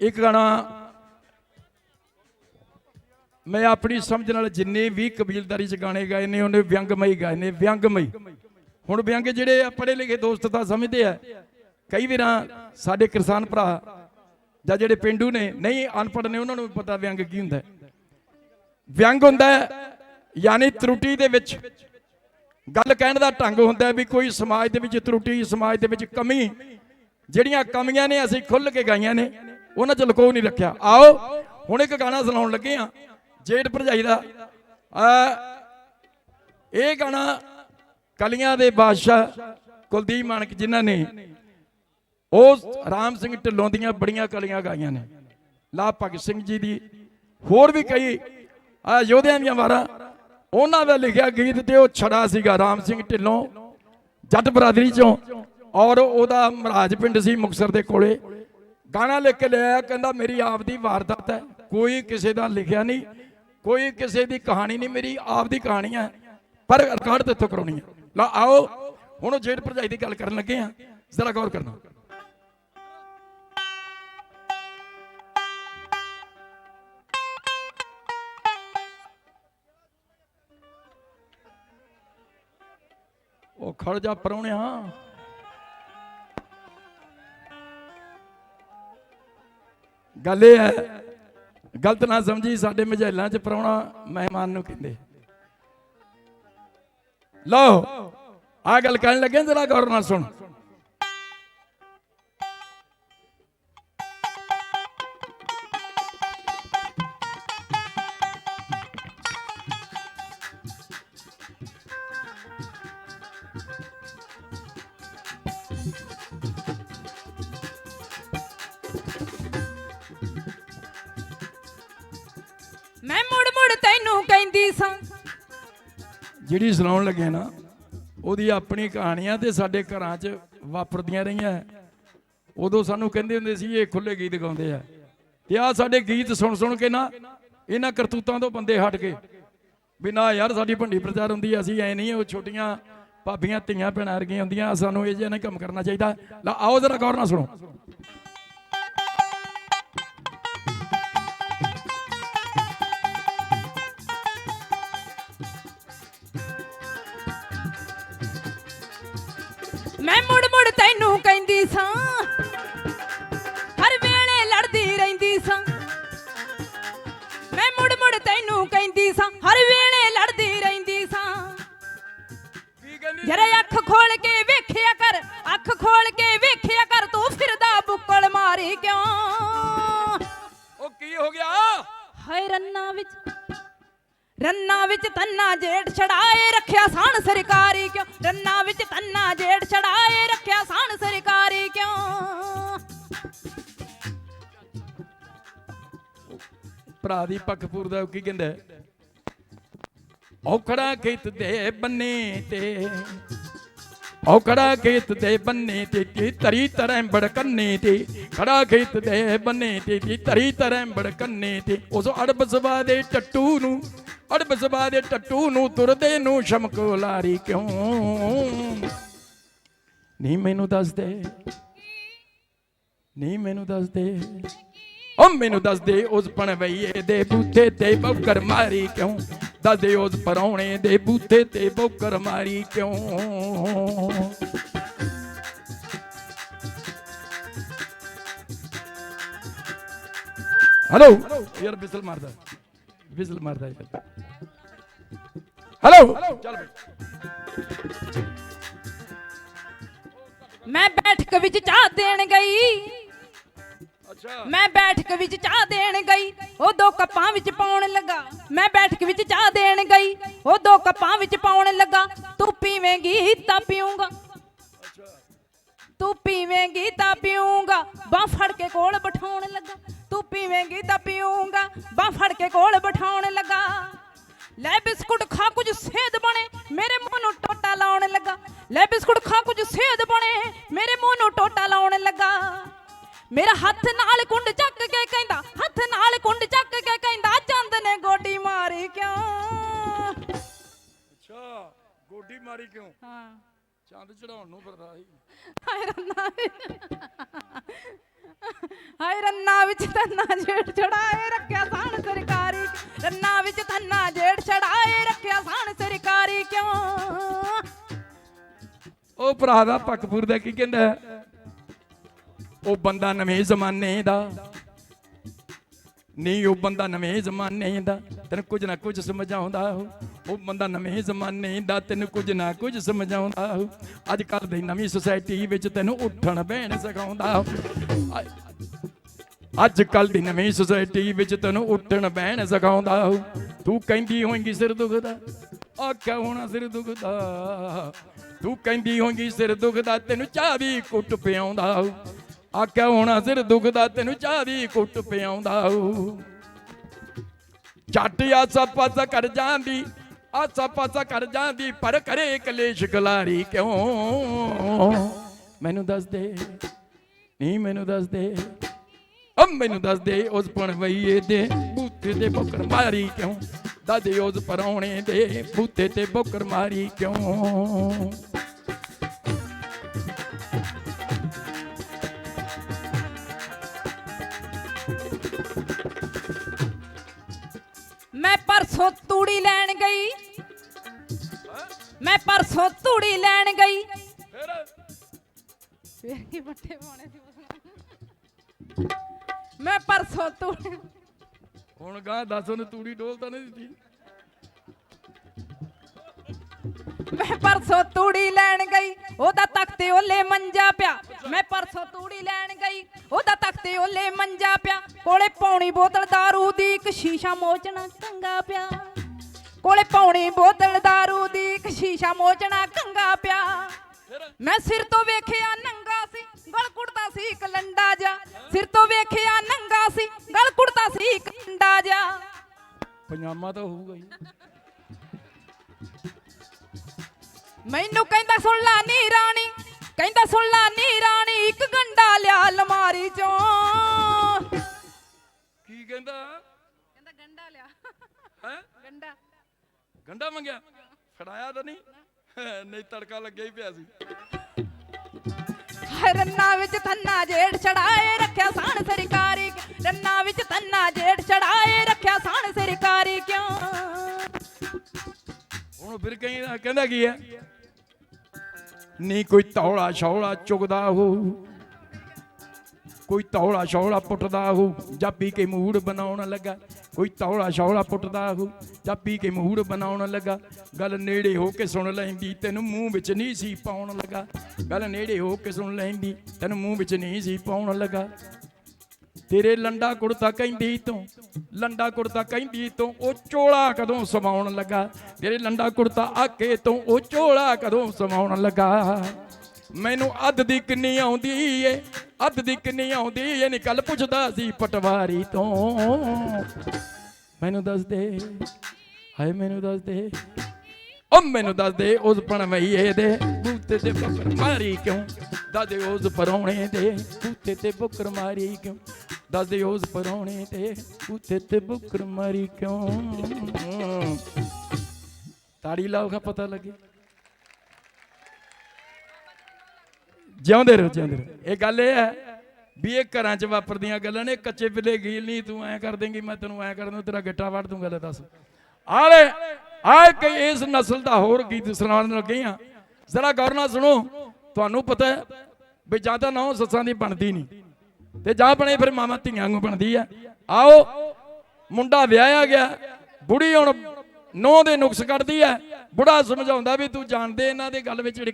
ਇੱਕ ਗਾਣਾ ਮੈਂ ਆਪਣੀ ਸਮਝ ਨਾਲ ਜਿੰਨੇ ਵੀ ਕਬੀਲਦਾਰੀ ਚ ਗਾਣੇ ਗਾਏ ਨੇ, ਉਹਨੇ ਵਿਅੰਗਮਈ ਗਾਏ ਨੇ, ਵਿਅੰਗਮਈ। ਹੁਣ ਵਿਅੰਗ ਜਿਹੜੇ ਆ, ਪੜ੍ਹੇ ਲਿਖੇ ਦੋਸਤ ਤਾਂ ਸਮਝਦੇ ਆ। ਕਈ ਵਾਰਾਂ ਸਾਡੇ ਕਿਸਾਨ ਭਰਾ ਜਾਂ ਜਿਹੜੇ ਪਿੰਡੂ ਨੇ, ਨਹੀਂ, ਅਨਪੜ੍ਹ ਨੇ, ਉਹਨਾਂ ਨੂੰ ਵੀ ਪਤਾ ਵਿਅੰਗ ਕੀ ਹੁੰਦਾ। ਵਿਅੰਗ ਹੁੰਦਾ ਯਾਨੀ ਤਰੁੱਟੀ ਦੇ ਵਿੱਚ ਗੱਲ ਕਹਿਣ ਦਾ ਢੰਗ ਹੁੰਦਾ ਵੀ ਕੋਈ ਸਮਾਜ ਦੇ ਵਿੱਚ ਤਰੁੱਟੀ, ਸਮਾਜ ਦੇ ਵਿੱਚ ਕਮੀ, ਜਿਹੜੀਆਂ ਕਮੀਆਂ ਨੇ, ਅਸੀਂ ਖੁੱਲ ਕੇ ਗਾਈਆਂ ਨੇ। ਉਹਨਾਂ ਚ ਲੁਕੋ ਨਹੀਂ ਰੱਖਿਆ। ਆਓ, ਹੁਣ ਇੱਕ ਗਾਣਾ ਸੁਣਾਉਣ ਲੱਗੇ ਆ ਜੇਠ ਭਰਜਾਈ ਦਾ। ਆ, ਇਹ ਗਾਣਾ ਕਲੀਆਂ ਦੇ ਬਾਦਸ਼ਾਹ ਕੁਲਦੀਪ ਮਾਨਕ ਜਿਨ੍ਹਾਂ ਨੇ ਉਹ ਰਾਮ ਸਿੰਘ ਢਿੱਲੋਂ ਦੀਆਂ ਬੜੀਆਂ ਕਲੀਆਂ ਗਾਈਆਂ ਨੇ। ਲਾ ਭਗਤ ਸਿੰਘ ਜੀ ਦੀ। ਹੋਰ ਵੀ ਕਈ, ਆ ਯੋਧਿਆਂ ਦੀਆਂ ਵਾਰਾਂ, ਉਹਨਾਂ ਦਾ ਲਿਖਿਆ ਗੀਤ ਤੇ ਉਹ ਛੜਾ ਸੀਗਾ ਰਾਮ ਸਿੰਘ ਢਿੱਲੋਂ, ਜੱਟ ਬਰਾਦਰੀ ਚੋਂ। ਔਰ ਉਹਦਾ ਮਹਾਰਾਜ ਪਿੰਡ ਸੀ ਮੁਕਸਰ ਦੇ ਕੋਲੇ। ਗਾਣਾ ਲਿਖ ਕੇ ਲਿਆ ਕਹਿੰਦਾ ਮੇਰੀ ਆਪ ਦੀ ਵਾਰਦਾਤ ਹੈ, ਕੋਈ ਕਿਸੇ ਦਾ ਲਿਖਿਆ ਨਹੀਂ, ਕੋਈ ਕਿਸੇ ਦੀ ਕਹਾਣੀ ਨਹੀਂ, ਮੇਰੀ ਆਪ ਦੀ ਕਹਾਣੀ ਹੈ, ਪਰ ਰਿਕਾਰਡ ਤੇ ਕਰਾਉਣੀ ਹੈ। ਲਾ ਆਓ, ਹੁਣ ਜੇਠ ਭਰਜਾਈ ਦੀ ਗੱਲ ਕਰਨ ਲੱਗੇ ਆ, ਜ਼ਰਾ ਗੌਰ ਕਰਨਾ। ਉਹ ਖੜ ਜਾ ਪਰਉਣਿਆ ਗੱਲ ਇਹ ਹੈ, ਗਲਤ ਨਾ ਸਮਝੀ, ਸਾਡੇ ਮਝੈਲਾਂ 'ਚ ਪਰਉਣਾ ਮਹਿਮਾਨ ਨੂੰ ਕਹਿੰਦੇ। ਲਓ ਆ ਗੱਲ ਕਹਿਣ ਲੱਗੇ ਜਰਾ ਗੌਰ ਨਾਲ ਸੁਣ। ਮੈਂ ਮੁੜ ਮੁੜ ਤੈਨੂੰ ਕਹਿੰਦੀ ਸਾਂ। ਜਿਹੜੀ ਸੁਣਾਉਣ ਲੱਗੇ ਨਾ, ਉਹਦੀ ਆਪਣੀ ਕਹਾਣੀਆਂ ਤੇ ਸਾਡੇ ਘਰਾਂ 'ਚ ਵਾਪਰਦੀਆਂ ਰਹੀਆਂ। ਉਦੋਂ ਸਾਨੂੰ ਕਹਿੰਦੇ ਹੁੰਦੇ ਸੀ, ਇਹ ਖੁੱਲੇ ਗੀਤ ਗਾਉਂਦੇ ਆ। ਤੇ ਆ ਸਾਡੇ ਗੀਤ ਸੁਣ ਸੁਣ ਕੇ ਨਾ, ਇਹਨਾਂ ਕਰਤੂਤਾਂ ਤੋਂ ਬੰਦੇ ਹਟ ਗਏ ਵੀ ਨਾ ਯਾਰ ਸਾਡੀ ਭੰਡੀ ਪ੍ਰਚਾਰ ਹੁੰਦੀ ਅਸੀਂ ਐ ਨਹੀਂ, ਉਹ ਛੋਟੀਆਂ ਭਾਬੀਆਂ, ਧੀਆਂ, ਭੈਣਾਂ ਵਰਗੀਆਂ ਹੁੰਦੀਆਂ, ਸਾਨੂੰ ਇਹ ਜਿਹਾ ਨਹੀਂ ਕੰਮ ਕਰਨਾ ਚਾਹੀਦਾ। ਲਾ ਆਓ ਜਰਾ ਗੌਰ ਨਾਲ ਸੁਣੋ। ਮੈਂ ਮੁੜ ਮੁੜ ਤੈਨੂੰ ਕਹਿੰਦੀ ਸਾਂ। ਹਰ ਵੇਲੇ ਲੜਦੀ ਰਹਿੰਦੀ ਸਾਂ। ਮੈਂ ਮੁੜ ਮੁੜ ਤੈਨੂੰ ਕਹਿੰਦੀ ਸਾਂ। ਹਰ ਵੇਲੇ ਲੜਦੀ ਰਹਿੰਦੀ ਸਾਂ। ਜਰਾ ਅੱਖ ਖੋਲ ਕੇ ਵੇਖਿਆ ਕਰ ਅੱਖ ਖੋਲ ਕੇ ਵੇਖਿਆ ਕਰ ਤੂੰ ਫਿਰਦਾ ਬੁੱਕਲ ਮਾਰੀ ਕਿਉਂ? ਉਹ ਕੀ ਹੋ ਗਿਆ? ਹਾਏ ਰੰਨਾ ਵਿੱਚ ਰੰਨਾ ਵਿੱਚ ਤੰਨਾ ਜੇੜ ਛੜਾਏ ਰੱਖਿਆ ਸਾਨ ਸਰਕਾਰੀ ਕਿਉਂ? ਰੰਨਾ ਵਿੱਚ ਭਰਾ ਦੀ ਪੱਖਪੂਰ ਦਾ ਕੀ ਕਹਿੰਦਾ ਹੈ? ਖੇਤ ਦੇ ਬੰਨੇ ਤੇ ਔਖੜਾ ਖੇਤ ਦੇ ਬੰਨੇ ਤੇ ਤੀ ਤਰੀ ਤਰ੍ਹਾਂ ਬੜਕੰਨੇ ਤੇ, ਖੜਾ ਖੇਤ ਦੇ ਬੰਨੇ ਤੇ ਤੀ ਤਰੀ ਤਰ੍ਹਾਂ ਬੜਕੰਨੇ ਤੇ, ਉਸ ਅੜਬ ਸਭਾ ਦੇ ਟੱਟੂ ਨੂੰ, ਅੜਬ ਸਭਾ ਦੇ ਟੱਟੂ ਨੂੰ ਤੁਰਦੇ ਨੂੰ ਸ਼ਮਕ ਲਾਰੀ ਕਿਉਂ ਨਹੀਂ ਮੈਨੂੰ ਦੱਸ ਦੇ ਨਹੀਂ ਮੈਨੂੰ ਦੱਸ ਦੇ ਓ ਮੈਨੂੰ ਦੱਸ ਦੇ ਉਸ ਪਣਵਈਏ ਦੇ ਬੂਥੇ ਤੇ ਬੌਕਰ ਮਾਰੀ ਕਿਉਂ? ਦੱਸ ਦੇ ਉਸ ਪਰੌਣੇ ਦੇ ਬੂਥੇ ਤੇ ਬੌਕਰ ਮਾਰੀ ਕਿਉਂ? ਹੈਲੋ ਯਾਰ ਬਿਸਲ ਮਾਰਦਾ। ਬਿਸਲ ਮਾਰਦਾ ਯਾਰ। ਹੈਲੋ ਚੱਲ ਬਈ। ਮੈਂ ਬੈਠਕ ਵਿੱਚ ਚਾਹ ਦੇਣ ਗਈ। ਮੈਂ ਬੈਠਕ ਵਿੱਚ ਚਾਹ ਦੇਣ ਗਈ ਉਹ ਦੋ ਕੱਪਾਂ ਵਿੱਚ ਪਾਉਣ ਲੱਗਾ। ਮੈਂ ਬੈਠਕ ਵਿੱਚ ਚਾਹ ਦੇਣ ਗਈ ਉਹ ਦੋ ਕੱਪਾਂ ਵਿੱਚ ਪਾਉਣ ਲੱਗਾ। ਤੂੰ ਪੀਵੇਂਗੀ ਤਾਂ ਪੀਊਂਗਾ। ਤੂੰ ਪੀਵੇਂਗੀ ਤਾਂ ਪੀਊਂਗਾ। ਬਾਹ ਫੜ ਕੇ ਕੋਲ ਬਿਠਾਉਣ ਲੱਗਾ। ਤੂੰ ਪੀਵੇਂਗੀ ਤਾਂ ਪੀਊਂਗਾ। ਬਾਹ ਫੜ ਕੇ ਕੋਲ ਬਿਠਾਉਣ ਲੱਗਾ। ਲੈ ਬਿਸਕੁਟ ਖਾ, ਕੁਝ ਸੇਧ ਬਣੇ, ਮੇਰੇ ਮੂੰਹ ਨੂੰ ਟੋਟਾ ਲਾਉਣ ਲੱਗਾ। ਲੈ ਬਿਸਕੁਟ ਖਾ, ਕੁਝ ਸੇਧ ਬਣੇ, ਮੇਰੇ ਮੂੰਹ ਨੂੰ ਟੋਟਾ ਲਾਉਣ ਮੇਰਾ ਹੱਥ ਨਾਲ ਕੁੰਡ ਚੱਕ ਕੇ ਕਹਿੰਦਾ ਹੱਥ ਨਾਲ ਕੁੰਡ ਚੱਕ ਕੇ ਕਹਿੰਦਾ ਚੰਦ ਨੇ ਗੋਡੀ ਮਾਰੀ ਕਿਉਂ ਅੱਛਾ ਗੋਡੀ ਮਾਰੀ ਕਿਉਂ? ਹਾਂ। ਚੰਦ ਚੜਾਉਣ ਨੂੰ ਫਿਰਦਾ ਸੀ। ਹਾਏ ਰੱਬਾ। ਹਾਏ ਰੰਨਾ ਵਿੱਚ ਤੰਨਾ ਜੇੜ ਚੜਾਏ ਰੱਖਿਆ ਸਾਨ ਸਰਕਾਰੀ। ਰੰਨਾ ਵਿੱਚ ਤੰਨਾ ਜੇੜ ਚੜਾਏ ਰੱਖਿਆ ਸਾਨ ਸਰਕਾਰੀ ਕਿਉਂ? ਉਹ ਭਰਾ ਦਾ ਪੱਕਪੂਰ ਦਾ ਕੀ ਕਹਿੰਦਾ? ਉਹ ਬੰਦਾ ਨਵੇਂ ਜ਼ਮਾਨੇ ਦਾ। ਨਹੀਂ, ਉਹ ਬੰਦਾ ਨਵੇਂ ਜ਼ਮਾਨੇ ਦਾ। ਤੈਨੂੰ ਕੁਝ ਨਾ ਕੁਝ ਸਮਝਾਉਂਦਾ ਉਹ। ਬੰਦਾ ਨਵੇਂ ਜ਼ਮਾਨੇ ਦਾ, ਤੈਨੂੰ ਕੁਝ ਨਾ ਕੁਝ ਸਮਝਾਉਂਦਾ ਅੱਜ ਕੱਲ ਦੀ ਨਵੀਂ ਸੁਸਾਇਟੀ ਵਿੱਚ ਤੈਨੂੰ ਉੱਠਣ ਬਹਿਣ ਸਿਖਾਉਂਦਾ ਹੋ ਅੱਜ ਕੱਲ ਦੀ ਨਵੀਂ ਸੁਸਾਇਟੀ ਵਿੱਚ ਤੈਨੂੰ ਉੱਠਣ ਬਹਿਣ ਸਿਖਾਉਂਦਾ ਤੂੰ ਕਹਿੰਦੀ ਹੋਏਂਗੀ ਸਿਰ ਦੁਖਦਾ ਆਖਿਆ ਹੋਣਾ ਸਿਰ ਦੁਖਦਾ? ਤੂੰ ਕਹਿੰਦੀ ਹੋਏਂਗੀ ਸਿਰ ਦੁਖਦਾ, ਤੈਨੂੰ ਚਾਹ ਵੀ ਕੁੱਟ ਪਿਆਉਂਦਾ ਹੋ ਆਖਿਆ ਹੋਣਾ ਸਿਰ ਦੁਖਦਾ ਤੈਨੂੰ ਚਾਹ ਵੀ ਕੁੱਟ ਪਿਆਉਂਦਾ ਹੋ ਆਸਾ ਪਾਸਾ ਕਰ ਜਾਂਦੀ, ਆਸਾ ਪਾਸਾ ਕਰ ਜਾਂਦੀ, ਪਰ ਕਰੇ ਕਲੇਸ਼ ਗਲਾਰੀ ਕਿਉਂ? ਮੈਨੂੰ ਦੱਸ ਦੇ ਨਹੀਂ ਮੈਨੂੰ ਦੱਸ ਦੇ। ਓ ਮੈਨੂੰ ਦੱਸ ਦੇ ਉਸ ਪਣਵਈਏ ਦੇ ਬੂਥੇ ਤੇ ਬੁੱਕਰ ਮਾਰੀ ਕਿਉਂ? ਦਾਦੇ ਉਸ ਪਰੌਣੇ ਦੇ ਬੂਥੇ ਤੇ ਬੁੱਕਰ ਮਾਰੀ ਕਿਉਂ? ਮੈਂ ਪਰਸੋਂ ਤੂੜੀ ਲੈਣ ਗਈ। ਮੈਂ ਪਰਸੋਂ ਤੂੜੀ ਲੈਣ ਗਈ। ਫਿਰ? ਫੇਰ ਕੀ ਪੱਠੇ ਪਾਉਣੇ ਸੀ ਉਸ ਨੂੰ? ਮੈਂ ਪਰਸੋਂ ਤੂੜੀ ਹੁਣ ਗਾਂ ਦੱਸ ਉਹਨੂੰ ਤੂੜੀ ਡੋਲ ਤਾਂ ਨਹੀਂ ਦਿੱਤੀ। ਮੈਂ ਪਰਸੋਂ ਤੂੜੀ ਲੈਣ ਗਈ। ਉਹਦਾ ਤਖਤੇ ਓਲੇ ਮੰਜਾ ਪਿਆ। ਮੈਂ ਪਰਸੋਂ ਤੂੜੀ ਲੈਣ ਗਈ। ਉਹਦਾ ਤਖਤੇ ਓਲੇ ਮੰਜਾ ਪਿਆ ਕੋਲੇ ਪੌਣੀ ਬੋਤਲ दारू ਦੀ ਇੱਕ ਸ਼ੀਸ਼ਾ ਮੋਚਣਾ ਕੰਗਾ ਪਿਆ ਕੋਲੇ ਪੌਣੀ ਬੋਤਲ दारू ਦੀ ਇੱਕ ਸ਼ੀਸ਼ਾ ਮੋਚਣਾ ਕੰਗਾ ਪਿਆ ਮੈਂ ਸਿਰ ਤੋਂ ਵੇਖਿਆ ਨੰਗਾ ਸੀ ਗਲ ਕੁੜਦਾ ਸੀ ਇੱਕ ਲੰਡਾ ਜਾ ਸਿਰ ਤੋਂ ਵੇਖਿਆ ਨੰਗਾ ਸੀ ਗਲ ਕੁੜਦਾ ਸੀ ਇੱਕ ਲੰਡਾ ਜਾ ਪਜਾਮਾ ਤਾਂ ਹੋਊਗਾ ਹੀ ਮੈਨੂੰ ਕਹਿੰਦਾ ਸੁਣ ਲਾ ਨੀ ਰਾਣੀ ਕਹਿੰਦਾ ਸੁਣ ਲਾ ਨੀ ਰਾਣੀ ਚੋਂ ਕੀ ਕਹਿੰਦਾ? ਕਹਿੰਦਾ ਗੰਡਾ ਲਿਆ। ਹੈ? ਗੰਡਾ। ਗੰਡਾ ਮੰਗਿਆ? ਫੜਾਇਆ ਤਾਂ ਨਹੀਂ? ਨਹੀਂ ਤੜਕਾ ਲੱਗਿਆ ਹੀ ਪਿਆ ਸੀ। ਰੰਨਾ ਵਿੱਚ ਥੰਨਾ ਜੇੜ ਚੜਾਏ ਰੱਖਿਆ ਸਾਨ ਸਰਕਾਰੀ ਰੰਨਾ ਵਿੱਚ ਥੰਨਾ ਜੇੜ ਚੜਾਏ ਰੱਖਿਆ ਸਾਨ ਸਰਕਾਰੀ ਕਿਉਂ? ਹੁਣ ਫਿਰ ਕਹਿੰਦਾ ਕਹਿੰਦਾ ਕੀ ਹੈ? ਨਹੀਂ ਕੋਈ ਤੌਲਾ ਛੌਲਾ ਚੁਗਦਾ ਹੋ ਕੋਈ ਤੌਲਾ ਛੌਲਾ ਪੁੱਟਦਾ ਹੋ ਜਾਂ ਪੀ ਕੇ ਮੂਡ ਬਣਾਉਣ ਲੱਗਾ। ਕੋਈ ਤੌਲਾ ਛੌਲਾ ਪੁੱਟਦਾ ਹੋ ਜਾਂ ਪੀ ਕੇ ਮੂਡ ਬਣਾਉਣ ਲੱਗਾ। ਗੱਲ ਨੇੜੇ ਹੋ ਕੇ ਸੁਣ ਲੈਂਦੀ, ਤੈਨੂੰ ਮੂੰਹ ਵਿੱਚ ਨਹੀਂ ਸੀ ਪਾਉਣ ਲੱਗਾ। ਗੱਲ ਨੇੜੇ ਹੋ ਕੇ ਸੁਣ ਲੈਂਦੀ, ਤੈਨੂੰ ਮੂੰਹ ਵਿੱਚ ਨਹੀਂ ਸੀ ਪਾਉਣ ਲੱਗਾ। ਤੇਰੇ ਲੰਡਾ ਕੁੜਤਾ ਕਹਿੰਦੀ ਤੂੰ, ਲੰਡਾ ਕੁੜਤਾ ਕਹਿੰਦੀ ਤੂੰ, ਉਹ ਚੋਲਾ ਕਦੋਂ ਸਮਾਉਣ ਲੱਗਾ? ਤੇਰੇ ਲੰਡਾ ਕੁੜਤਾ ਆਕੇ ਤੂੰ, ਉਹ ਚੋਲਾ ਕਦੋਂ ਸਮਾਉਣ ਲੱਗਾ? ਮੈਨੂੰ ਅੱਧ ਦੀ ਕਿੰਨੀ ਆਉਂਦੀ ਏ, ਅੱਧ ਦੀ ਕਿੰਨੀ ਆਉਂਦੀ ਏ ਨੀ ਕੱਲ ਪੁੱਛਦਾ ਸੀ ਪਟਵਾਰੀ ਤੋਂ। ਮੈਨੂੰ ਦੱਸ ਦੇ ਹਾਏ ਮੈਨੂੰ ਦੱਸ ਦੇ ਉਹ ਮੈਨੂੰ ਦੱਸ ਦੇ ਉਸ ਪਣਵਈਏ ਦੇ, ਬੂਤੇ ਤੇ ਬੁੱਕਰ ਮਾਰੀ ਕਿਉਂ? ਦੱਸ ਦੇ ਉਸ ਪਰੌਣੇ ਦੇ, ਬੂਤੇ ਤੇ ਬੁੱਕਰ ਮਾਰੀ ਕਿਉਂ? ਦੱਸ ਦੇ ਉਸ ਪਰੌਣੇ ਤੇ ਬੂਤੇ ਤੇ ਬੁੱਕਰ ਮਾਰੀ ਕਿਉਂ? ਤਾੜੀ ਲਾਓਗਾ ਪਤਾ ਲੱਗੇ। ਜਿਉਂਦੇ ਰਹੋ ਜਿਉਂਦੇ ਰਹੋ। ਇਹ ਗੱਲ ਇਹ ਹੈ ਵੀ ਇਹ ਘਰਾਂ 'ਚ ਵਾਪਰਦੀਆਂ ਗੱਲਾਂ ਨੇ, ਕੱਚੇ ਬਿੱਲੇ ਗੀਲ ਨਹੀਂ, ਤੂੰ ਐ ਕਰ ਦੇਂਗੀ, ਮੈਂ ਤੈਨੂੰ ਐ ਕਰ ਦੂੰ ਤੇਰਾ ਗਿੱਟਾ ਵੜ ਦੂੰਗਾ ਲੈ ਦੱਸ। ਆਲੇ, ਆਏ ਕਿ ਇਸ ਨਸਲ ਦਾ ਹੋਰ ਗੀਤ ਸੁਣਾਉਣ ਲੱਗੇ ਆ ਜ਼ਰਾ ਗੌਰ ਨਾਲ ਸੁਣੋ, ਤੁਹਾਨੂੰ ਪਤਾ ਹੈ ਵੀ ਜਾਂ ਤਾਂ ਨੌ ਸੱਸਾਂ ਦੀ ਬਣਦੀ ਨਹੀਂ। ਤੇ ਜਾਂ ਬਣੇ ਫਿਰ ਮਾਮਾ ਧੀਆਂ ਨੂੰ ਬਣਦੀ ਆ ਆਓ, ਮੁੰਡਾ ਵਿਆਹਿਆ ਗਿਆ, ਬੁੜੀ ਹੁਣ ਨੌ ਦੇ ਨੁਕਸ ਕੱਢਦੀ ਐ ਬੁੜਾ ਸਮਝਾਉਂਦਾ ਵੀ ਤੂੰ ਜਾਣਦੇ ਇਹਨਾਂ ਦੇ ਗੱਲ ਵਿੱਚ ਜਿਹੜੀ